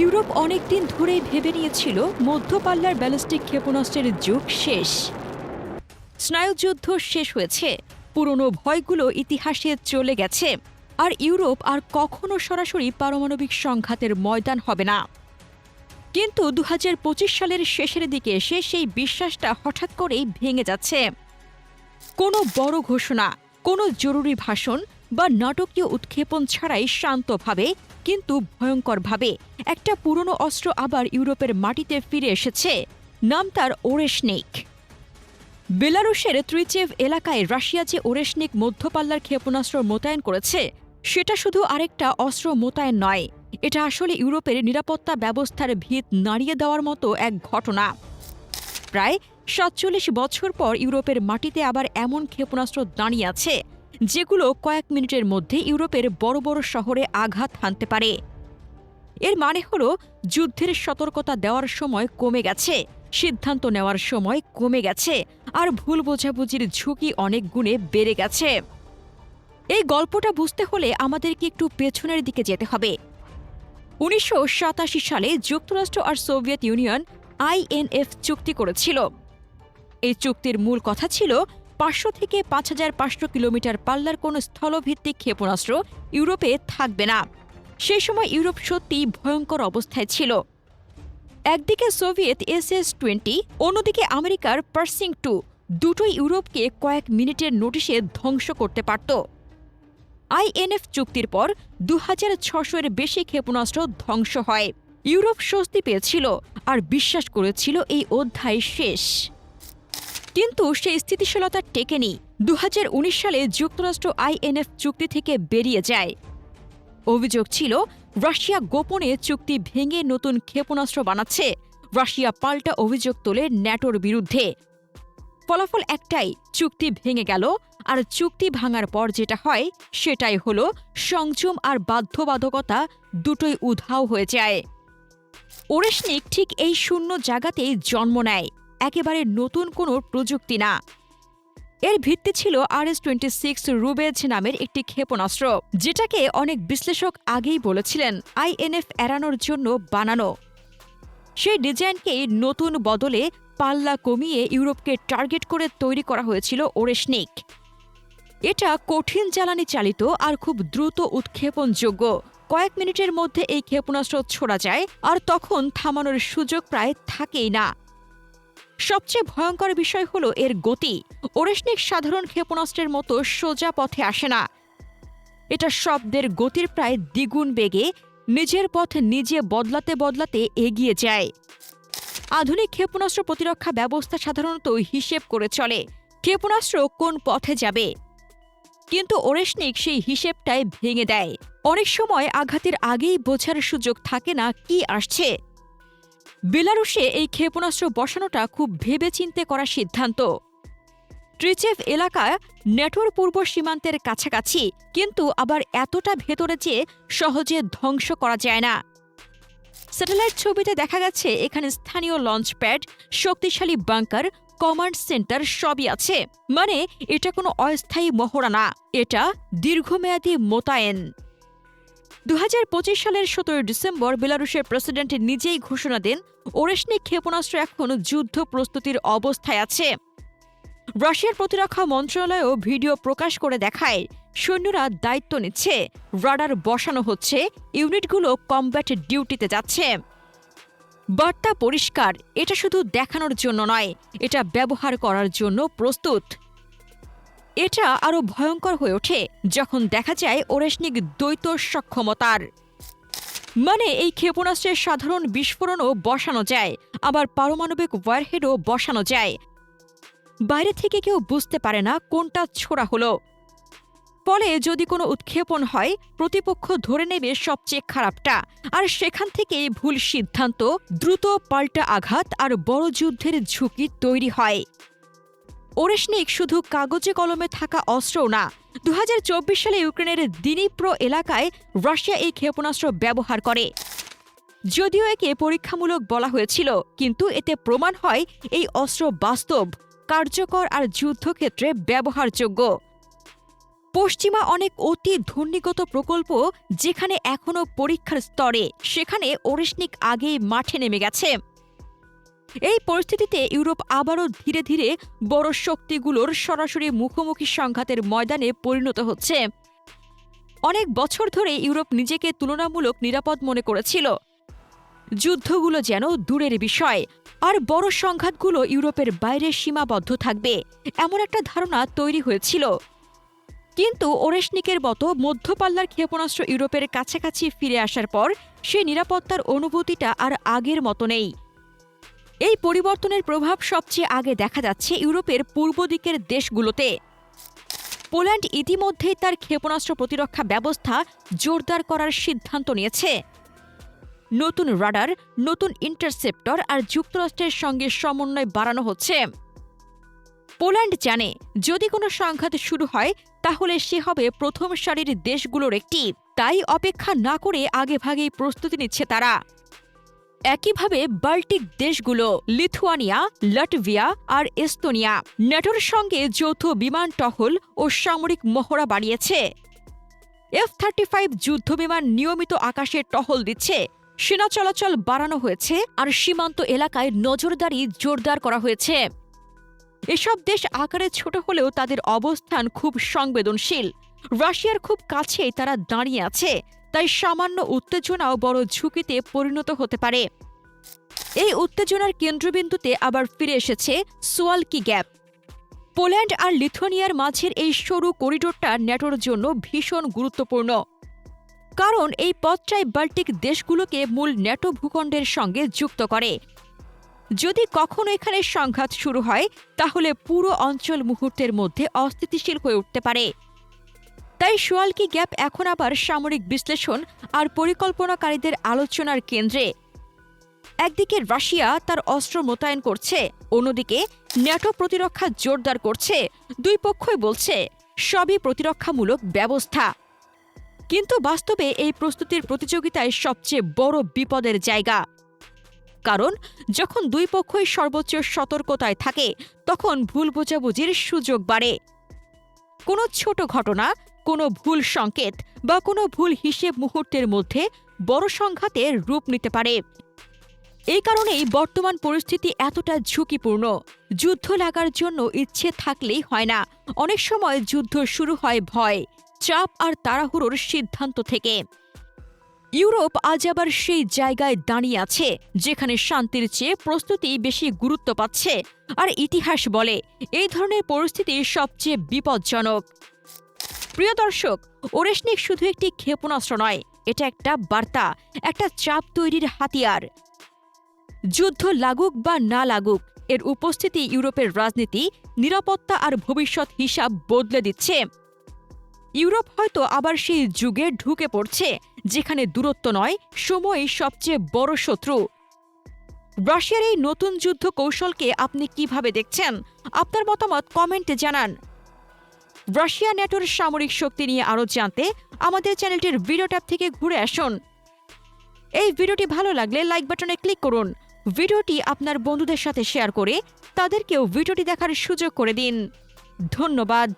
Europe অনেকদিন ধরেই ভেবে নিয়েছিল মধ্যপাল্লার ব্যালিস্টিক ক্ষেপণাস্ত্রের যুগ শেষ। স্নায়ুযুদ্ধ শেষ হয়েছে, পুরনো ভয়গুলো ইতিহাসে চলে গেছে, আর ইউরোপ আর কখনো সরাসরি পারমাণবিক সংঘাতের ময়দান হবে না। কিন্তু দু হাজার পঁচিশ সালের শেষের দিকে এসে সেই বিশ্বাসটা হঠাৎ করেই ভেঙে যাচ্ছে। কোনো বড় ঘোষণা, কোনো জরুরি ভাষণ বা নাটকীয় উৎক্ষেপণ ছাড়াই শান্তভাবে, কিন্তু ভয়ঙ্করভাবে, একটা পুরনো অস্ত্র আবার ইউরোপের মাটিতে ফিরে এসেছে। নাম তার ওরেশনিক। বেলারুশের ত্রিচেভ এলাকায় রাশিয়া যে ওরেশনিক মধ্যপাল্লার ক্ষেপণাস্ত্র মোতায়েন করেছে, সেটা শুধু আরেকটা অস্ত্র মোতায়েন নয়, এটা আসলে ইউরোপের নিরাপত্তা ব্যবস্থার ভিত নাড়িয়ে দেওয়ার মতো এক ঘটনা। প্রায় সাতচল্লিশ বছর পর ইউরোপের মাটিতে আবার এমন ক্ষেপণাস্ত্র দাঁড়িয়ে আছে যেগুলো কয়েক মিনিটের মধ্যে ইউরোপের বড় বড় শহরে আঘাত হানতে পারে। এর মানে হলো, যুদ্ধের সতর্কতা দেওয়ার সময় কমে গেছে, সিদ্ধান্ত নেওয়ার সময় কমে গেছে, আর ভুল বোঝাবুঝির ঝুঁকি অনেক গুণে বেড়ে গেছে। এই গল্পটা বুঝতে হলে আমাদেরকে একটু পেছনের দিকে যেতে হবে। উনিশশো সাতাশি সালে যুক্তরাষ্ট্র আর সোভিয়েত ইউনিয়ন আইএনএফ চুক্তি করেছিল। এই চুক্তির মূল কথা ছিল পাঁচশো থেকে পাঁচ হাজার পাঁচশো কিলোমিটার পাল্লার কোনো স্থলভিত্তিক ক্ষেপণাস্ত্র ইউরোপে থাকবে না। সেই সময় ইউরোপ সত্যি ভয়ঙ্কর অবস্থায় ছিল। একদিকে সোভিয়েত এস এস টোয়েন্টি, অন্যদিকে আমেরিকার পার্সিং টু, দুটোই ইউরোপকে কয়েক মিনিটের নোটিশে ধ্বংস করতে পারত। আইএনএফ চুক্তির পর দু হাজার ছশোর বেশি ক্ষেপণাস্ত্র ধ্বংস হয়। ইউরোপ স্বস্তি পেয়েছিল আর বিশ্বাস করেছিল এই অধ্যায় শেষ। কিন্তু সেই স্থিতিশীলতা টেকেনি। দু হাজার উনিশ সালে যুক্তরাষ্ট্র আইএনএফ চুক্তি থেকে বেরিয়ে যায়। অভিযোগ ছিল, রাশিয়া গোপনে চুক্তি ভেঙে নতুন ক্ষেপণাস্ত্র বানাচ্ছে। রাশিয়া পাল্টা অভিযোগ তোলে ন্যাটোর বিরুদ্ধে। ফলাফল একটাই, চুক্তি ভেঙে গেল, আর চুক্তি ভাঙার পর যেটা হয়, সেটাই হল সংযম আর বাধ্যবাধকতা দুটোই উধাও হয়ে যায়। ওরেশনিক ঠিক এই শূন্য জায়গাতেই জন্ম নেয়। একেবারে নতুন কোনো প্রযুক্তি না। এর ভিত্তি ছিল R S twenty six Rubezh নামের একটি ক্ষেপণাস্ত্র, যেটাকে অনেক বিশ্লেষক আগেই বলেছিলেন আইএনএফ এড়ানোর জন্য বানানো। সেই ডিজাইনকেই নতুন বদলে পাল্লা কমিয়ে ইউরোপকে টার্গেট করে তৈরি করা হয়েছিল ওরেশনিক। এটা কঠিন জ্বালানি চালিত আর খুব দ্রুত উৎক্ষেপণযোগ্য। কয়েক মিনিটের মধ্যে এই ক্ষেপণাস্ত্র ছোড়া যায় আর তখন থামানোর সুযোগ প্রায় থাকেই না। সবচেয়ে ভয়ঙ্কর বিষয় হলো এর গতি। ওরেশনিক সাধারণ ক্ষেপণাস্ত্রের মতো সোজা পথে আসে না। এটা শব্দের গতির প্রায় দ্বিগুণ বেগে নিজের পথ নিজে বদলাতে বদলাতে এগিয়ে যায়। আধুনিক ক্ষেপণাস্ত্র প্রতিরক্ষা ব্যবস্থা সাধারণত হিসেব করে চলে, ক্ষেপণাস্ত্র কোন পথে যাবে। কিন্তু ওরেশনিক সেই হিসেবটাই ভেঙে দেয়। অনেক সময় আঘাতের আগেই বোঝার সুযোগ থাকে না কি আসছে। বেলারুশে এই ক্ষেপণাস্ত্র বসানোটা খুব ভেবেচিন্তে করা সিদ্ধান্ত। ট্রিচেভ এলাকা নেটোর পূর্ব সীমান্তের কাছাকাছি, কিন্তু আবার এতটা ভেতরে যে সহজে ধ্বংস করা যায় না। স্যাটেলাইট ছবিতে দেখা গেছে, এখানে স্থানীয় লঞ্চ প্যাড শক্তিশালী বাংকার, কমান্ড সেন্টার সবই আছে। মানে এটা কোনো অস্থায়ী মহড়া না, এটা দীর্ঘমেয়াদী মোতায়েন। দু হাজার পঁচিশ সালের সতেরো ডিসেম্বর বেলারুশের প্রেসিডেন্ট নিজেই ঘোষণা দেন, ওরেশনিক ক্ষেপণাস্ত্র এখন যুদ্ধ প্রস্তুতির অবস্থায় আছে। রাশিয়ার প্রতিরক্ষা মন্ত্রণালয়ও ভিডিও প্রকাশ করে দেখায়, সৈন্যরা দায়িত্ব নিচ্ছে, রাডার বসানো হচ্ছে, ইউনিটগুলো কমব্যাট ডিউটিতে যাচ্ছে। বার্তা পরিষ্কার, এটা শুধু দেখানোর জন্য নয়, এটা ব্যবহার করার জন্য প্রস্তুত। এটা আরও ভয়ঙ্কর হয়ে ওঠে, যখন দেখা যায় ওরেশনিক দ্বৈত সক্ষমতার। মানে এই ক্ষেপণাস্ত্রের সাধারণ বিস্ফোরণও বসানো যায়, আবার পারমাণবিক ওয়ারহেডও বসানো যায়। বাইরে থেকে কেউ বুঝতে পারে না কোনটা ছোড়া হলো। ফলে যদি কোনো উৎক্ষেপণ হয়, প্রতিপক্ষ ধরে নেবে সবচেয়ে খারাপটা, আর সেখান থেকে ভুল সিদ্ধান্ত, দ্রুত পাল্টা আঘাত আর বড় যুদ্ধের ঝুঁকি তৈরি হয়। ওরেশনিক শুধু কাগজে কলমে থাকা অস্ত্রও না। দু হাজার চব্বিশ সালে ইউক্রেনের দিনিপ্রো এলাকায় রাশিয়া এই ক্ষেপণাস্ত্র ব্যবহার করে। যদিও একে পরীক্ষামূলক বলা হয়েছিল, কিন্তু এতে প্রমাণ হয় এই অস্ত্র বাস্তব, কার্যকর আর যুদ্ধক্ষেত্রে ব্যবহারযোগ্য। পশ্চিমা অনেক অতি ধর্ণীগত প্রকল্প যেখানে এখনও পরীক্ষার স্তরে, সেখানে ওরেশনিক আগেই মাঠে নেমে গেছে। এই পরিস্থিতিতে ইউরোপ আবারও ধীরে ধীরে বড় শক্তিগুলোর সরাসরি মুখোমুখি সংঘাতের ময়দানে পরিণত হচ্ছে। অনেক বছর ধরে ইউরোপ নিজেকে তুলনামূলক নিরাপদ মনে করেছিল। যুদ্ধগুলো যেন দূরের বিষয়, আর বড় সংঘাতগুলো ইউরোপের বাইরে সীমাবদ্ধ থাকবে, এমন একটা ধারণা তৈরি হয়েছিল। কিন্তু ওরেশনিকের মতো মধ্যপাল্লার ক্ষেপণাস্ত্র ইউরোপের কাছাকাছি ফিরে আসার পর, সে নিরাপত্তার অনুভূতিটা আর আগের মতো নেই। এই পরিবর্তনের প্রভাব সবচেয়ে আগে দেখা যাচ্ছে ইউরোপের পূর্ব দিকের দেশগুলোতে। পোল্যান্ড ইতিমধ্যেই তার ক্ষেপণাস্ত্র প্রতিরক্ষা ব্যবস্থা জোরদার করার সিদ্ধান্ত নিয়েছে। নতুন রাডার, নতুন ইন্টারসেপ্টর আর যুক্তরাষ্ট্রের সঙ্গে সমন্বয় বাড়ানো হচ্ছে। পোল্যান্ড জানে, যদি কোনো সংঘাত শুরু হয়, তাহলে সে হবে প্রথম সারির দেশগুলোর একটি। তাই অপেক্ষা না করে আগেভাগেই প্রস্তুতি নিচ্ছে তারা। একইভাবে বাল্টিক দেশগুলো, লিথুয়ানিয়া, লাটভিয়া আর এস্তোনিয়া। ন্যাটোর সঙ্গে যৌথ বিমান টহল ও সামরিক মহড়া বাড়িয়েছে। এফ থার্টি ফাইভ যুদ্ধবিমান নিয়মিত আকাশে টহল দিচ্ছে। সেনা চলাচল বাড়ানো হয়েছে আর সীমান্ত এলাকায় নজরদারি জোরদার করা হয়েছে। এসব দেশ আকারে ছোট হলেও তাদের অবস্থান খুব সংবেদনশীল। রাশিয়ার খুব কাছেই তারা দাঁড়িয়ে আছে। তাই সামান্য উত্তেজনাও বড় ঝুঁকিতে পরিণত হতে পারে। এই উত্তেজনার কেন্দ্রবিন্দুতে আবার ফিরে এসেছে সোয়ালকি গ্যাপ। পোল্যান্ড আর লিথুয়ানিয়ার মাঝের এই সরু করিডোরটা ন্যাটোর জন্য ভীষণ গুরুত্বপূর্ণ। কারণ এই পথটাই বাল্টিক দেশগুলোকে মূল ন্যাটো ভূখণ্ডের সঙ্গে যুক্ত করে। যদি কখনো এখানে সংঘাত শুরু হয়, তাহলে পুরো অঞ্চল মুহূর্তের মধ্যে অস্থিতিশীল হয়ে উঠতে পারে। তাই সোয়ালকি গ্যাপ এখন আবার সামরিক বিশ্লেষণ আর পরিকল্পনাকারীদের আলোচনার কেন্দ্রে? একদিকে রাশিয়া তার অস্ত্র মোতায়েন করছে, অন্যদিকে ন্যাটো প্রতিরক্ষা জোরদার করছে, দুই পক্ষই বলছে সবই প্রতিরক্ষামূলক ব্যবস্থা। কিন্তু বাস্তবে এই প্রস্তুতির প্রতিযোগিতায় সবচেয়ে বড় বিপদের জায়গা। কারণ যখন দুই পক্ষই সর্বোচ্চ সতর্কতায় থাকে, তখন ভুল বোঝাবুঝির সুযোগ বাড়ে। কোনো ছোট ঘটনা কোনো ভুল সংকেত বা কোনো ভুল হিসেব মুহূর্তের মধ্যে বড় সংঘাতের রূপ নিতে পারে। এই কারণেই বর্তমান পরিস্থিতি এতটা ঝুঁকিপূর্ণ। যুদ্ধ লাগার জন্য ইচ্ছে থাকলেই হয় না। অনেক সময় যুদ্ধ শুরু হয় ভয়, চাপ আর তাড়াহুড়োর সিদ্ধান্ত থেকে। ইউরোপ আজ আবার সেই জায়গায় দাঁড়িয়ে আছে, যেখানে শান্তির চেয়ে প্রস্তুতি বেশি গুরুত্ব পাচ্ছে। আর ইতিহাস বলে, এই ধরনের পরিস্থিতি সবচেয়ে বিপজ্জনক। প্রিয় দর্শক, ওরেশনিক শুধু একটি ক্ষেপণাস্ত্র নয়, এটা একটা বার্তা, একটা চাপ তৈরির হাতিয়ার। যুদ্ধ লাগুক বা না লাগুক, এর উপস্থিতি ইউরোপের রাজনীতি, নিরাপত্তা আর ভবিষ্যৎ হিসাব বদলে দিচ্ছে। ইউরোপ হয়তো আবার সেই যুগে ঢুকে পড়ছে, যেখানে দূরত্ব নয় সময়ই সবচেয়ে বড় শত্রু। রাশিয়ার এই নতুন যুদ্ধ কৌশলকে আপনি কীভাবে দেখছেন? আপনার মতামত কমেন্টে জানান। রাশিয়া নেটোর সামরিক শক্তি নিয়ে আরও জানতে আমাদের চ্যানেলটির ভিডিও ট্যাব থেকে ঘুরে আসুন। এই ভিডিওটি ভালো লাগলে লাইক বাটনে ক্লিক করুন। ভিডিওটি আপনার বন্ধুদের সাথে শেয়ার করে তাদেরকেও ভিডিওটি দেখার সুযোগ করে দিন। ধন্যবাদ।